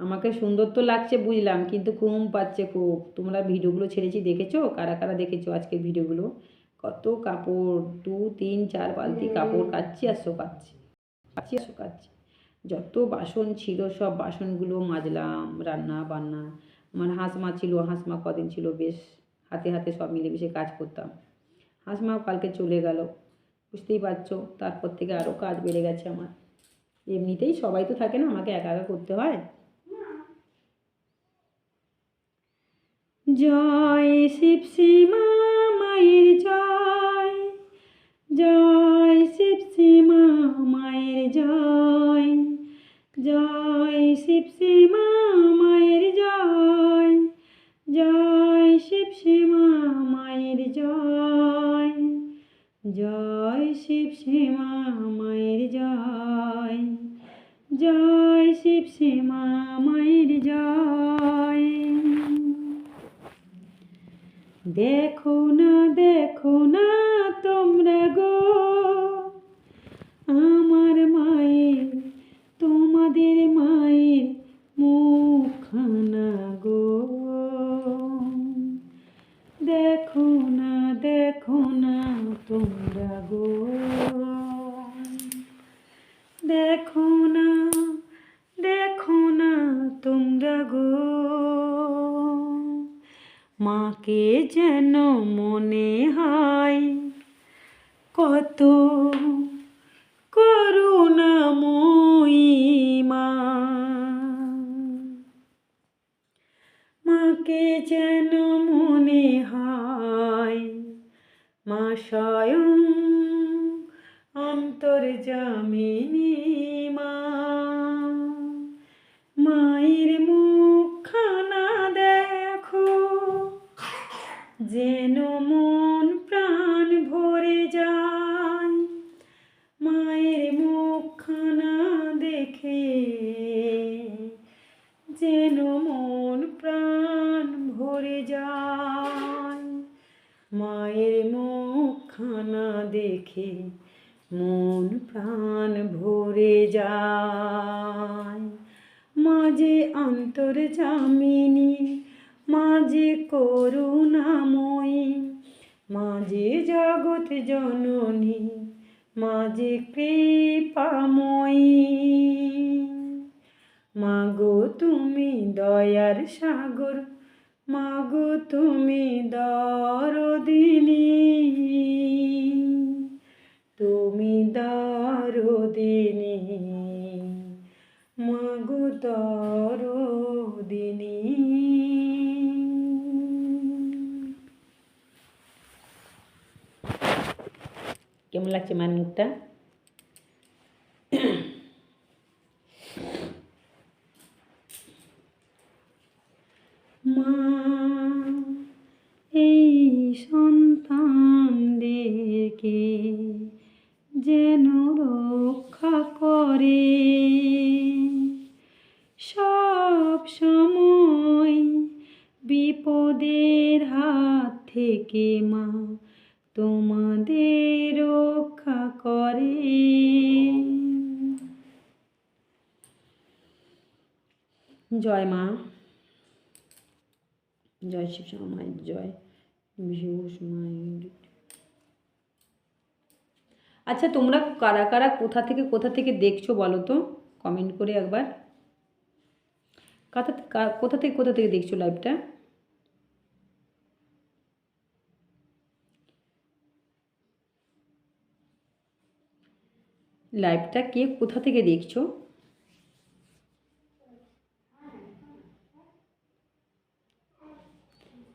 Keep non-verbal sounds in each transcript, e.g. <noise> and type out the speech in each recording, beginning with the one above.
আমাকে সুন্দর তো লাগছে বুঝলাম কিন্তু ঘুম পাচ্ছে খুব। তোমরা ভিডিওগুলো ছেড়েছি দেখেছ? কারা কারা দেখেছ আজকে ভিডিওগুলো? কত কাপড় দু তিন চার বালতি কাপড় কাচ্ছি আর শোকাচ্ছি। কাচ্ছি আর শোকাচ্ছি। যত বাসন ছিল সব বাসনগুলো মাজলাম রান্না বান্না। আমার হাঁস মা ছিল হাঁস মা কদিন ছিল বেশ হাতে হাতে সব মিলেমিশে কাজ করতাম। হাঁস মাও কালকে চলে গেল বুঝতেই পারছ? তারপর থেকে আরও কাজ বেড়ে গেছে আমার। এমনিতেই সবাই তো থাকে না আমাকে একা একা করতে হয়। জয় মাকে যেন মনে হয় মা স্বয়ং অন্তর্জামিনী। মুখখানা দেখে মন প্রাণ ভরে যায়। মাঝে অন্তর্জামিনী মাঝে করুণাময়ী, মাঝে জগৎ জননী, মাঝে কৃপাময়ী। মাগো তুমি দয়ার সাগর মাগো তুমি দরদিনী তুমি দরদিনী মাগো দরদিনী। কেমন লাগছে মায়ের বিপদের হাত থেকে মা তোমাদের রক্ষা করে। জয় মা। জয় শিব মায়ের জয়। আচ্ছা তোমরা কারা কারা কোথা থেকে কোথা থেকে দেখছ বলো তো? কমেন্ট করে একবার। কোথা থেকে কোথা থেকে দেখছ লাইভটা লাইভটা কে কোথা থেকে দেখছ?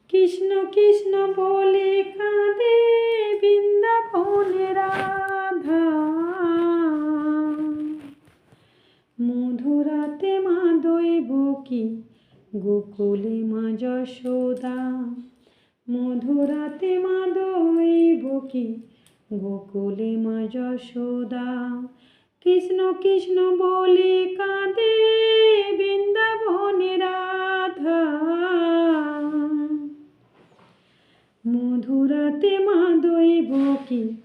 কৃষ্ণ কৃষ্ণ বলে কাঁদে বৃন্দাবনে রাধা। মধুরাতে মা দৈব কি, গোকুলে মা যশোদা। মধুরাতে মা দৈব কি গোকুলে মা যশোদা। কৃষ্ণ কৃষ্ণ বলে কাঁদে বৃন্দাবনে রাধা। মধুরাতে মা দৈব কি?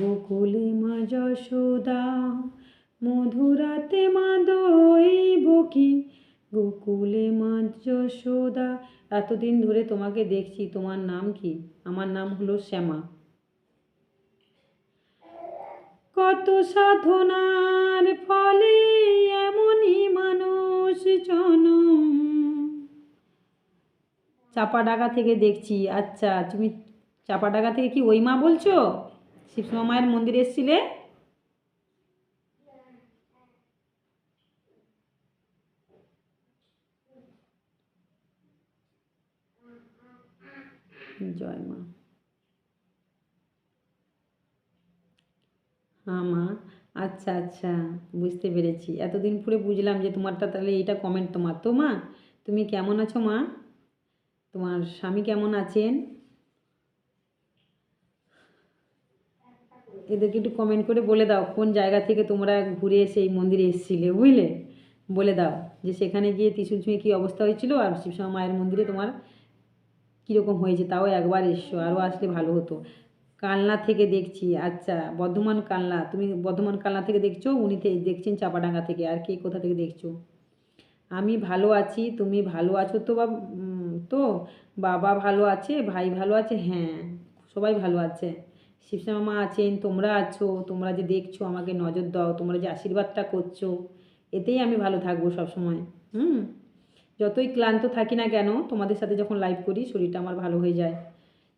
গোকুলে মা যশোদা। মধুরাতে মা দৈব কি? গোকুলে মা যশোদা। এতদিন ধরে তোমাকে দেখছি, তোমার নাম কি? আমার নাম হলো শ্যামা। কত সাধনার ফলে এমনই মানুষ জনম। চাপাডাঙ্গা থেকে দেখছি আচ্ছা তুমি চাপাডাঙ্গা থেকে কি ওই মা বলছো? শিবসমা মায়ের মন্দিরে এসেছিলে? জয় মা। হ্যাঁ মা আচ্ছা আচ্ছা বুঝতে পেরেছি। এতদিন পরে বুঝলাম যে তোমারটা তাহলে এইটা কমেন্ট তোমার। তো মা, তুমি কেমন আছো মা? তোমার স্বামী কেমন আছেন? এদেরকে একটু কমেন্ট করে বলে দাও, কোন জায়গা থেকে তোমরা ঘুরে এসে এই মন্দিরে এসেছিলে, বুঝলে? বলে দাও, যে সেখানে গিয়ে ত্রিশুল ছুঁয়ে কী অবস্থা হয়েছিল আর শিবসমা মায়ের মন্দিরে তোমার কীরকম হয়েছে, তাও একবার এসছো আরও আসলে ভালো হতো। কালনা থেকে দেখছি আচ্ছা বর্ধমান কালনা, তুমি বর্ধমান কালনা থেকে দেখছ? উনি দেখছেন চাপাডাঙ্গা থেকে, আর কে কোথা থেকে দেখছ? আমি ভালো আছি, তুমি ভালো আছো তো বা তো? বাবা ভালো আছে, ভাই ভালো আছে? হ্যাঁ সবাই ভালো আছে। শিবশ্যামা আছেন, তোমরা আছো, তোমরা যে দেখছ, আমাকে নজর দাও, তোমরা যে আশীর্বাদটা করছ, এতেই আমি ভালো থাকব সবসময়, হুম? যতই ক্লান্ত থাকি না কেন, তোমাদের সাথে যখন লাইভ করি, শরীরটা আমার ভালো হয়ে যায়।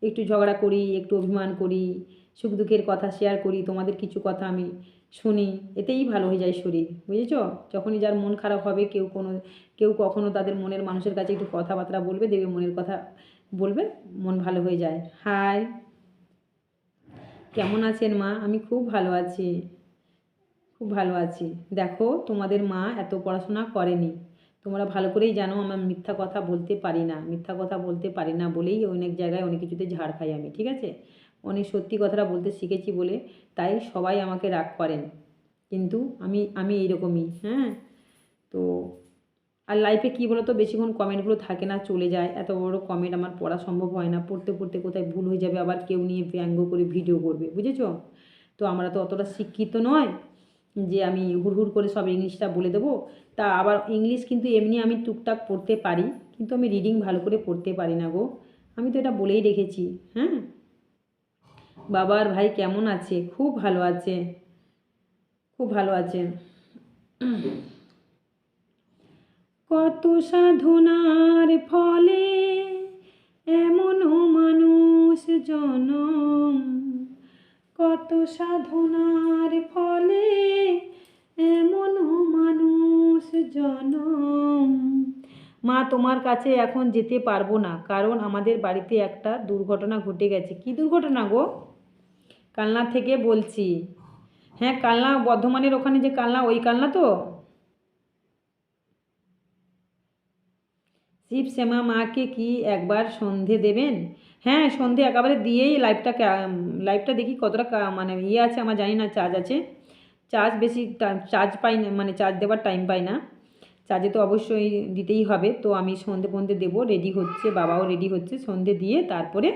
একটু ঝগড়া করি, একটু অভিমান করি, সুখ দুঃখের কথা শেয়ার করি, তোমাদের কিছু কথা আমি শুনি, এতেই ভালো হয়ে যায় শরীর, বুঝেছ? যখনই যার মন খারাপ হবে, কেউ কোনো, কেউ কখনো তাদের মনের মানুষের কাছে একটু কথাবার্তা বলবে, দেবে মনের কথা বলবে, মন ভালো হয়ে যায়। হাই কেমন আছেন মা? আমি খুব ভালো আছি। খুব ভালো আছি। দেখো, তোমাদের মা এত পড়াশোনা করেনি। তোমরা ভালো করেই জানো, আমার মিথ্যা কথা বলতে পারি না। মিথ্যা কথা বলতে পারি না বলেই অনেক জায়গায় অনেক কিছুতে ঝাড় খাই আমি, ঠিক আছে? অনেক সত্যি কথাটা বলতে শিখেছি বলে তাই সবাই আমাকে রাগ করেন। কিন্তু আমি আমি এইরকমই হ্যাঁ? তো আর লাইফে কী বলো তো বেশিক্ষণ কমেন্টগুলো থাকে না, চলে যায়। এত বড় কমেন্ট আমার পড়া সম্ভব হয় না। পড়তে পড়তে কোথায় ভুল হয়ে যাবে, আবার কেউ নিয়ে ব্যঙ্গ করে ভিডিও করবে, বুঝেছ? তো আমরা তো অতটা শিক্ষিত নয় যে আমি হুড় হুড় করে সব ইংলিশটা বলে দেবো। তা আবার ইংলিশ কিন্তু এমনি আমি টুকটাক পড়তে পারি, কিন্তু আমি রিডিং ভালো করে পড়তে পারি না গো। আমি তো এটা বলেই রেখেছি হ্যাঁ? বাবার ভাই কেমন আছে? খুব ভালো আছে। খুব ভালো আছে। কত সাধনার ফলে এমনও মানুষ জনম। কত সাধনার ফলে এমনও মানুষ জনম। মা, তোমার কাছে এখন যেতে পারব না, কারণ আমাদের বাড়িতে একটা দুর্ঘটনা ঘটে গেছে। কি দুর্ঘটনা গো? কালনা থেকে বলছি। হ্যাঁ কালনা, বর্ধমানের ওখানে যে কালনা, ওই কালনা তো? শিব শ্যামা মাকে কি একবার সন্ধে দেবেন? হ্যাঁ সন্ধে একেবারে দিয়েই লাইভটা লাইভটা দেখি কতটা মানে ইয়ে আছে, আমার জানি না, চার্জ আছে। চার্জ বেশি চার্জ পাই না মানে চার্জ দেওয়ার টাইম পাই না। চার্জে তো অবশ্যই দিতেই হবে। তো আমি সন্ধে পন্ধে দেবো রেডি হচ্ছে, বাবাও রেডি হচ্ছে, সন্ধে দিয়ে তারপরে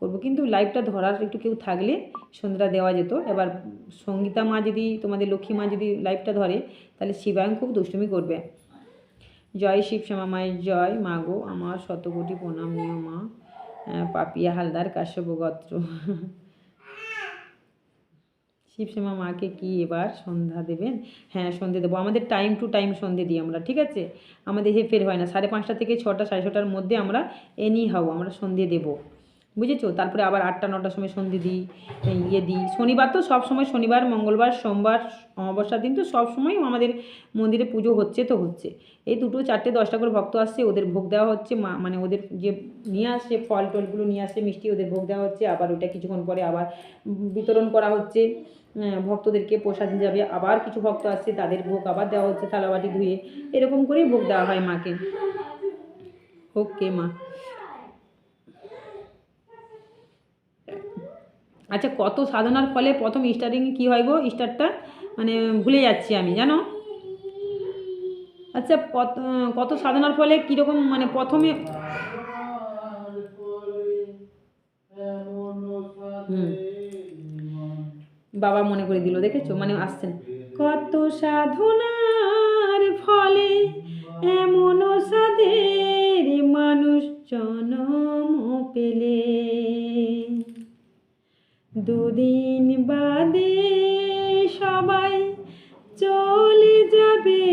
করব। কিন্তু লাইভটা ধরার একটু কেউ থাকলে সন্ধ্যাটা দেওয়া যেত। এবার সঙ্গীতা মা যদি, তোমাদের লক্ষ্মী মা যদি লাইভটা ধরে, তাহলে শিবায়ন খুব দুষ্টুমি করবে। জয় শিব শ্যামা মায়ের জয় মা গো, আমার শতকোটি প্রণাম নিও মা। পাপিয়া হালদার কাশ্যপ শিবশ্যামা মাকে কি এবার সন্ধ্যা দেবেন? হ্যাঁ সন্ধে দেবো। আমাদের টাইম টু টাইম সন্ধে দিই আমরা, ঠিক আছে? আমাদের হেরফের হয় না। সাড়ে পাঁচটা থেকে ছটা, সাড়ে ছটার মধ্যে আমরা এনি হাও আমরা সন্ধে দেবো। বুঝেছ? তারপরে আবার আটটা, নটার সময় সন্ধে দিই ইয়ে দিই। শনিবার তো সব সময় শনিবার, মঙ্গলবার, সোমবার, অমাবস্যার দিন তো সব সময় আমাদের মন্দিরে পুজো হচ্ছে তো হচ্ছে। এই দুটো, চারটে, দশটা করে ভক্ত আসছে, ওদের ভোগ দেওয়া হচ্ছে মানে ওদের যে নিয়ে আসছে ফল টলগুলো নিয়ে আসছে, মিষ্টি ওদের ভোগ দেওয়া হচ্ছে, আবার ওটা কিছুক্ষণ পরে আবার বিতরণ করা হচ্ছে। ভক্তদেরকে প্রসাদ যাবে আবার কিছু ভক্ত আসছে, তাদের ভোগ আবার দেওয়া হচ্ছে, থালাবাটি ধুয়ে এরকম করেই ভোগ দেওয়া হয় মাকে। ওকে মা। আচ্ছা কত সাধনার ফলে প্রথম স্টার্টিং কী হয় গো? স্টার্টটা মানে ভুলে যাচ্ছি আমি, জানো? আচ্ছা কত কত সাধনার ফলে কীরকম মানে প্রথমে বাবা মনে করে দিল, দেখেছ? মানে আসছেন কত সাধনার ফলে এমন সাদের মানুষ জনম পেলে। দুদিন বাদে সবাই চলে যাবে।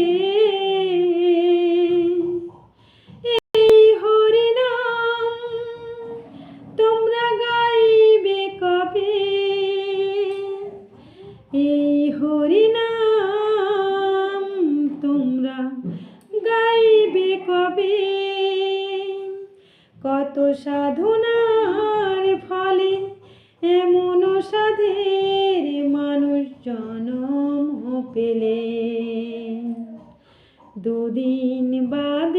দুদিন বাদে সবাই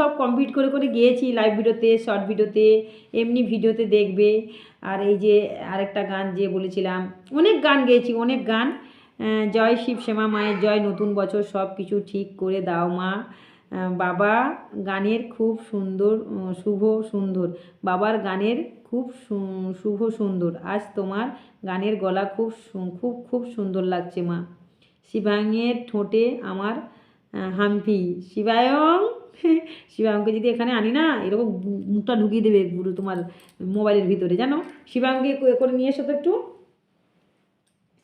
সব কমপ্লিট করে করে গিয়েছি লাইভ ভিডিওতে শর্ট ভিডিওতে, এমনি ভিডিওতে দেখবে। আর এই যে আরেকটা গান যে বলেছিলাম, অনেক গান গেয়েছি, অনেক গান। জয় শিব শ্যামা মায়ের জয়, নতুন বছর সব কিছু ঠিক করে দাও মা। বাবা গানের খুব সুন্দর শুভ সুন্দর। বাবার গানের খুব শুভ সুন্দর। আজ তোমার গানের গলা খুব খুব খুব সুন্দর লাগছে মা। শিবাঙ্গের ঠোঁটে আমার হাম্পি শিবায়ং! <laughs> শিবাঙ্গকে যদি এখানে আনি না এরকম মুখটা ঢুকিয়ে দেবে পুরো তোমার মোবাইলের ভিতরে জানো? শিবাঙ্গকে করে- করে নিয়ে এসো তো একটু।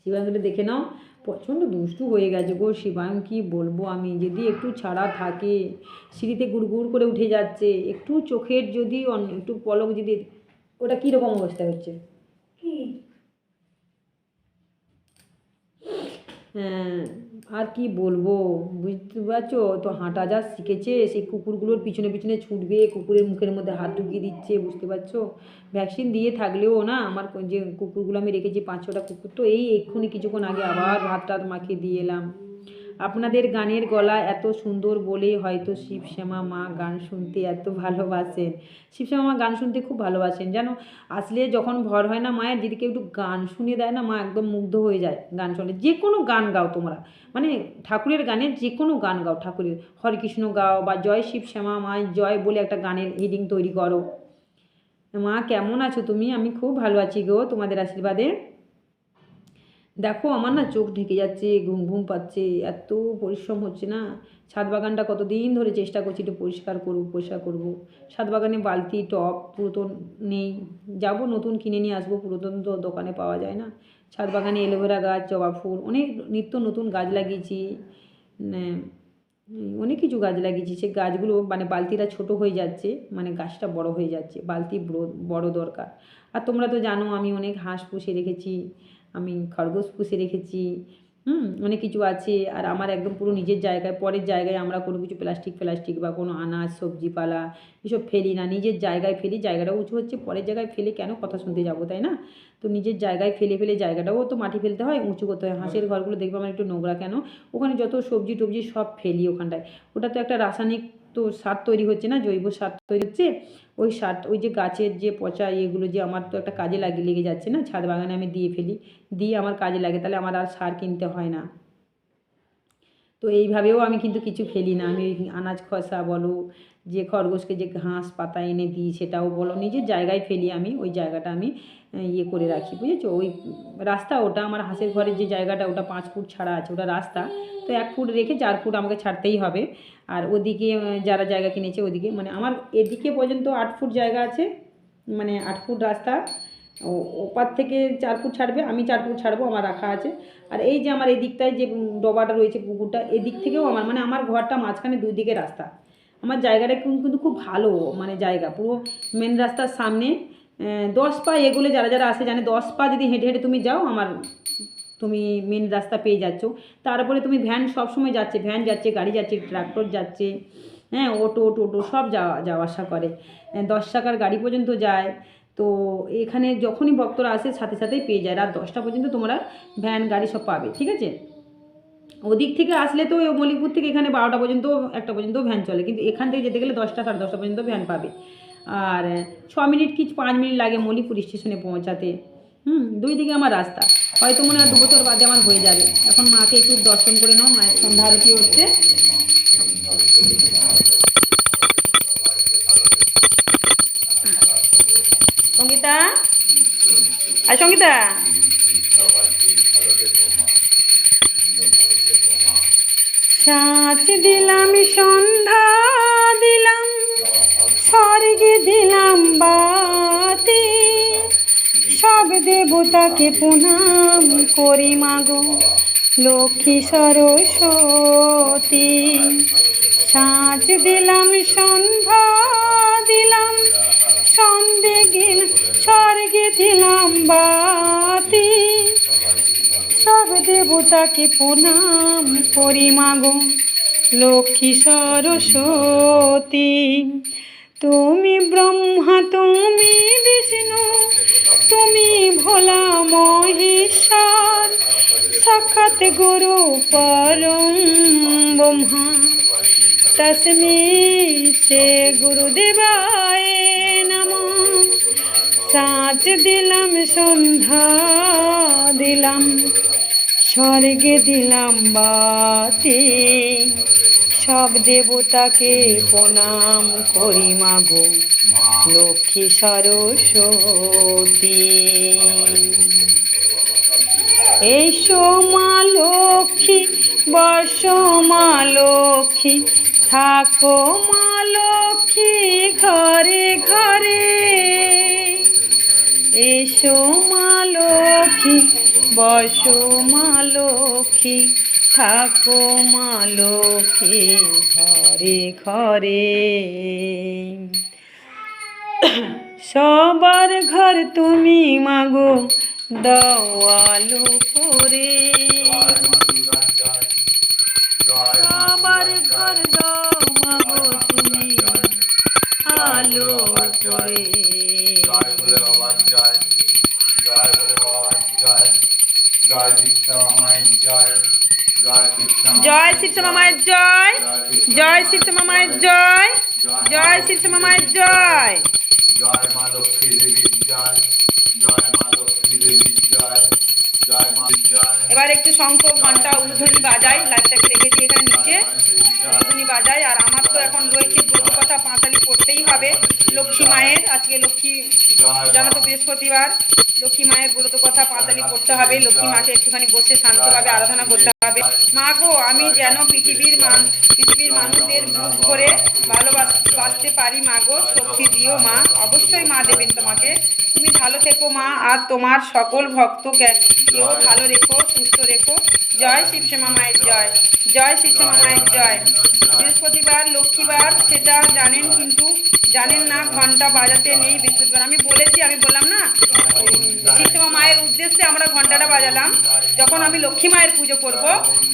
শিবাঙ্গটা দেখে নাও প্রচণ্ড দুষ্টু হয়ে গেছে গো শিবাঙ্গ কি বলব আমি? যদি একটু ছাড়া থাকে সিঁড়িতে গুড়গুড় করে উঠে যাচ্ছে একটু চোখের যদি একটু পলক যদি ওটা কীরকম অবস্থা হচ্ছে? হ্যাঁ। আর কি বলব? বুঝতে পারছ? তো হাঁটা যা শিখেছে, সেই কুকুরগুলোর পিছনে পিছনে ছুটবে, কুকুরের মুখের মধ্যে হাত ঢুকিয়ে দিচ্ছে, বুঝতে পারছ? ভ্যাকসিন দিয়ে থাকলেও না, আমার যে কুকুরগুলো আমি রেখেছি, পাঁচ ছটা কুকুর, তো এই এক্ষুনি কিছুক্ষণ আগে আবার ভাত টাত মাখিয়ে দিয়ে এলাম। আপনাদের গানের গলা এত সুন্দর বলেই হয়তো শিবশ্যামা মা গান শুনতে এত ভালোবাসেন। শিবশ্যামা মা গান শুনতে খুব ভালোবাসেন। জানো আসলে যখন ভর হয় না মায়ের, যদি কেউ একটু গান শুনে দেয় না, মা একদম মুগ্ধ হয়ে যায় গান শুনলে। যে কোনো গান গাও তোমরা। মানে ঠাকুরের গানের যে কোনো গান গাও ঠাকুরের। হরেকৃষ্ণ গাও বা জয় শিব শ্যামা মায়ের জয় বলে একটা গানের হিডিং তৈরি করো। মা কেমন আছো তুমি? আমি খুব ভালো আছি গো তোমাদের আশীর্বাদে। দেখো আমার না চোখ ঢেকে যাচ্ছে, ঘুম ঘুম পাচ্ছে, এত পরিশ্রম হচ্ছে না। ছাদ বাগানটা কতদিন ধরে চেষ্টা করছি একটু পরিষ্কার করব পরিষ্কার করব। ছাদ বাগানে বালতি, টব পুরাতন নেই। যাব নতুন কিনে নিয়ে আসব, পুরাতন তো দোকানে পাওয়া যায় না। ছাদ বাগানে এলোভেরা গাছ, জবা ফুল, অনেক নিত্য নতুন গাছ লাগিয়েছি। অনেক কিছু গাছ লাগিয়েছি। সে গাছগুলো মানে বালতিটা ছোট হয়ে যাচ্ছে মানে গাছটা বড় হয়ে যাচ্ছে। বালতি বড় দরকার। আর তোমরা তো জানো আমি অনেক হাঁস পুষে রেখেছি। আমি খরগোশ পুষে রেখেছি হুম অনেক কিছু আছে। আর আমার একদম পুরো নিজের জায়গায় পরের জায়গায় আমরা কোনো কিছু প্লাস্টিক প্লাস্টিক বা কোনো আনাজ সবজিপালা এসব ফেলি না। নিজের জায়গায় ফেলি জায়গাটা উঁচু হচ্ছে পরের জায়গায় ফেলে কেন কথা শুনতে যাব তাই না? তো নিজের জায়গায় ফেলে ফেলে জায়গাটাও তো মাটি ফেলতে হয় উঁচু করতে হয়। হাঁসের ঘরগুলো দেখবে আমার একটু নোংরা কেন? ওখানে যত সবজি টবজি সব ফেলি ওখানটায়। ওটা তো একটা রাসায়নিক তো সার তৈরি হচ্ছে না জৈব সার তৈরি হচ্ছে। ওই সার, ওই যে গাছের যে পচা ইয়েগুলো যে আমার তো একটা কাজে লাগে, লেগে যাচ্ছে না, ছাদ বাগানে আমি দিয়ে ফেলি, দিয়ে আমার কাজে লাগে, তাহলে আমার আর সার কিনতে হয় না। তো এইভাবেও আমি কিন্তু কিছু ফেলি না, আমি আনাজ খসা বলো, যে খরগোশকে যে ঘাস পাতা এনে দিই সেটাও বলো, নিজের জায়গায় ফেলি আমি, ওই জায়গাটা আমি ইয়ে করে রাখি, বুঝেছ? ওই রাস্তা ওটা, আমার হাঁসের ঘরের যে জায়গাটা, ওটা পাঁচ ফুট ছাড়া আছে, ওটা রাস্তা, তো এক ফুট রেখে চার ফুট আমাকে ছাড়তেই হবে। আর ওদিকে যারা জায়গা কিনেছে ওদিকে মানে আমার এদিকে পর্যন্ত আট ফুট জায়গা আছে মানে আট ফুট রাস্তা ওপার থেকে চার ফুট ছাড়বে, আমি চার ফুট ছাড়বো, আমার রাখা আছে। আর এই যে আমার এই দিকটায় যে ডবাটা রয়েছে পুকুরটা, এদিক থেকেও আমার মানে আমার ঘরটা মাঝখানে দুই দিকে রাস্তা। আমার জায়গাটা কিন্তু খুব ভালো মানে জায়গা, পুরো মেন রাস্তার সামনে দশ পা এগুলো যারা যারা আসে জানে, দশ পা যদি হেঁটে হেঁটে তুমি যাও, আমার তুমি মেন রাস্তা পেয়ে যাচ্ছ। তারপরে তুমি ভ্যান সব সময় যাচ্ছে ভ্যান যাচ্ছে, গাড়ি যাচ্ছে ট্রাক্টর যাচ্ছে হ্যাঁ অটো টোটো সব যাওয়া যাওয়া আসা করে। দশ টাকার গাড়ি পর্যন্ত যায়। তো এখানে যখনই ভক্তরা আসে, সাথে সাথেই পেয়ে যায়। রাত দশটা পর্যন্ত তোমরা ভ্যান গাড়ি সব পাবে, ঠিক আছে? ওদিক থেকে আসলে তো মলিকপুর থেকে এখানে বারোটা পর্যন্ত, একটা পর্যন্ত ভ্যান চলে। কিন্তু এখান থেকে যেতে গেলে দশটা, সাড়ে দশটা পর্যন্ত ভ্যান পাবে। আর, ছ মিনিট কি পাঁচ মিনিট লাগে মলিপুর স্টেশনে পৌঁছাতে? হুম, দুই দিকে আমার রাস্তা। হয়তো মনে হয় দু বছর বাদে আমার হয়ে যাবে। এখন মাকে একটু দর্শন করে নাও, মায়ের সন্ধ্যা আরতি হচ্ছে। সঙ্গীতা? আর সঙ্গীতা। সাজ দিলাম, সন্ধ্যা দিলাম, স্বর্গে দিলাম বাতি। সব দেবতাকে প্রণাম করি মাগো লক্ষ্মী সরস্বতী সাঁচ দিলাম, সন্ধ্যা দিলাম, সন্ধে গিল, স্বর্গে দিলাম বাতি। সব দেবতাকে প্রণাম করি মাগো লক্ষ্মী সরস্বতী, তুমি ব্রহ্মা, তুমি বিষ্ণু তুমি ভোলা মহেশ্বর সাক্ষাৎ গুরু পরম ব্রহ্মা। তস্মে সে গুরুদেবায় নম। সাঁচ দিলাম, সন্ধ্যা দিলাম, স্বর্গে দিলাম বাতি। সব দেবতাকে প্রণাম করি মাগো। লক্ষ্মী সরস্বতী। এই মা লক্ষ্মী বর্ষ মা লক্ষ্মী, থাকো মা লক্ষ্মী ঘরে ঘরে। এসো মা লক্ষ্মী, বসো মা লক্ষ্মী, থাকো মা লক্ষ্মী ঘরে ঘরে। সবার ঘর তুমি মাগো দওয়ালো করে। সবার ঘর দাও তুমি আলো করে। জয় বলে বাবা জয়। জয় বলে জয় জয়। কৃষ্ণ মায়ের জয় জয় জয় শিবশ্যামা জয় জয় শিবশ্যামা মায়ের জয় জয় শিবশ্যামা মায়ের জয়। জয় মা লক্ষ্মী দেবীর জয় জয় মা লক্ষ্মী দেবীর জয় জয় মা জয়। এবার একটু শঙ্খ ঘণ্টা উলুধ্বনি বাজাই লাইটটাকে দিয়ে এখানে নিচে উলুধ্বনি বাজাই। আর আমার তো এখন রয়েছে ব্রত কথা পাঁচালি করতেই হবে লক্ষ্মী মায়ের আজকে লক্ষ্মী জানো তো বৃহস্পতিবার। লক্ষ্মী মায়ের ব্রত কথা পাঁচালি করতে হবে, লক্ষ্মী মাকে একটুখানি বসে শান্তভাবে আরাধনা করতে হবে। মা গো, আমি যেন পৃথিবীর মান পৃথিবীর মানুষদের বুক করে ভালোবাস বাঁচতে পারি, মা গো, শক্তি দিও মা। অবশ্যই মা দেবেন তোমাকে। তুমি ভালো থেকো মা, আর তোমার সকল ভক্তকে কেউ ভালো রেখো, সুস্থ রেখো। জয় শিবশ্যামা মায়ের জয়। জয় শিবশ্যামা মায়ের জয়। বৃহস্পতিবার, লক্ষ্মীবার, সেটা জানেন কিন্তু জানেন না, ঘণ্টা বাজাতে নেই বৃহস্পতিবার আমি বলেছি, আমি বললাম না শিবশ্যামা মায়ের উদ্দেশ্যে আমরা ঘন্টাটা বাজালাম। যখন আমি লক্ষ্মী মায়ের পুজো করব,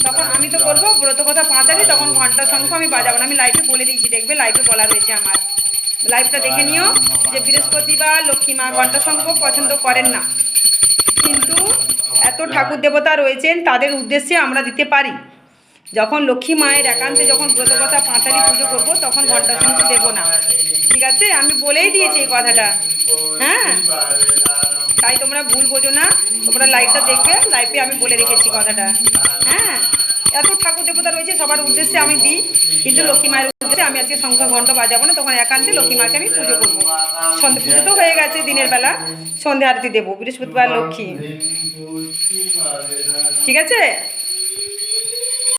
তখন আমি তো করব, ব্রত কথা পাঁচালি তখন ঘণ্টা শঙ্খ আমি বাজাবো না। আমি লাইভে বলে দিয়েছি, দেখবে লাইভে বলা রয়েছে আমার। লাইভটা দেখে নিও যে বৃহস্পতিবার লক্ষ্মী মা ঘণ্টা শঙ্খ পছন্দ করেন না। কিন্তু এত ঠাকুর দেবতা রয়েছেন, তাদের উদ্দেশ্যে আমরা দিতে পারি। যখন লক্ষ্মী মায়ের একান্তে যখন ব্রতকথা পাঁচালি পুজো করব, তখন ঘণ্টা শঙ্খ দেবো না। ঠিক আছে? আমি বলেই দিয়েছি এই কথাটা। হ্যাঁ? তাই তোমরা ভুল বোঝো না। তোমরা লাইভটা দেখবে লাইভে আমি বলে রেখেছি কথাটা। হ্যাঁ? এত ঠাকুর দেবতা রয়েছে, সবার উদ্দেশ্যে আমি দিই। কিন্তু লক্ষ্মী মায়ের উদ্দেশ্যে আমি আজকে সংখ্যা ঘণ্টা বাজাবো না, তখন একান্তে লক্ষ্মী মাকে আমি পুজো করব। সন্ধ্যে পুজো তো হয়ে গেছে দিনের বেলা সন্ধ্যে আরতি দেবো, বৃহস্পতিবার লক্ষ্মী। ঠিক আছে?